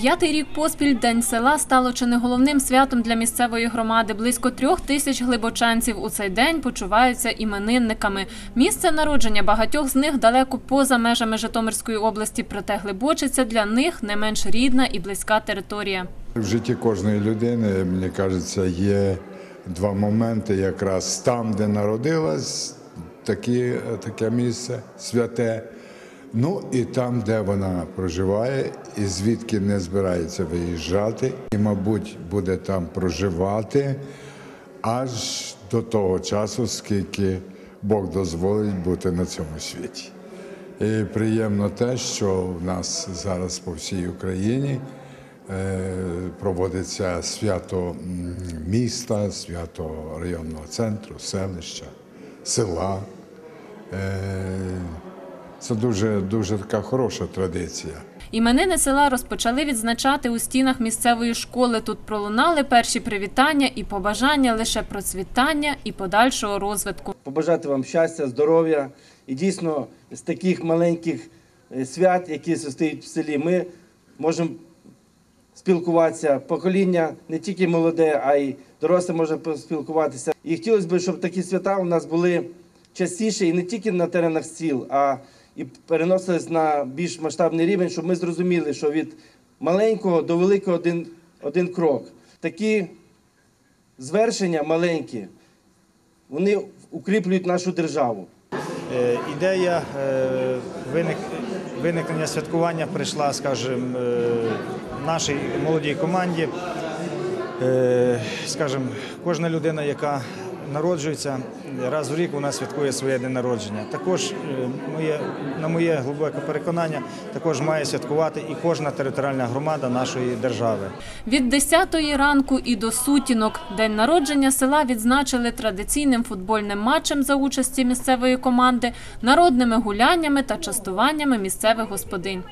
П'ятий рік поспіль День села стало чи не головним святом для місцевої громади. Близько трьох тисяч глибочанців у цей день почуваються іменинниками. Місце народження багатьох з них далеко поза межами Житомирської області, проте глибочиця для них не менш рідна і близька територія. В житті кожної людини, мені кажеться, є два моменти, якраз там, де народилась, такі, таке місце святе. Ну і там, де вона проживає, і звідки не збирається виїжджати, і, мабуть, буде там проживати аж до того часу, скільки Бог дозволить бути на цьому світі. І приємно те, що в нас зараз по всій Україні е, проводиться свято міста, свято районного центру, селища, села. Це дуже, дуже така хороша традиція. Іменини села розпочали відзначати у стінах місцевої школи. Тут пролунали перші привітання і побажання лише процвітання і подальшого розвитку. побажати вам щастя, здоров'я. І дійсно з таких маленьких е, свят, які состоять в селі, ми можемо спілкуватися. Покоління не тільки молоде, а й доросле може поспілкуватися. І хотілося б, щоб такі свята у нас були частіше і не тільки на теренах сіл, а і переносились на більш масштабний рівень, щоб ми зрозуміли, що від маленького до великого один, один крок. Такі звершення маленькі, вони укріплюють нашу державу. Е, Ідея е, виник, виникнення святкування прийшла, скажімо, е, нашій молодій команді. Скажімо, кожна людина, яка народжується, раз в рік вона святкує своє день народження. Також, е, моє, на моє глибоке переконання, також має святкувати і кожна територіальна громада нашої держави. Від 10-ї ранку і до сутінок день народження села відзначили традиційним футбольним матчем за участі місцевої команди, народними гуляннями та частуваннями місцевих господинь.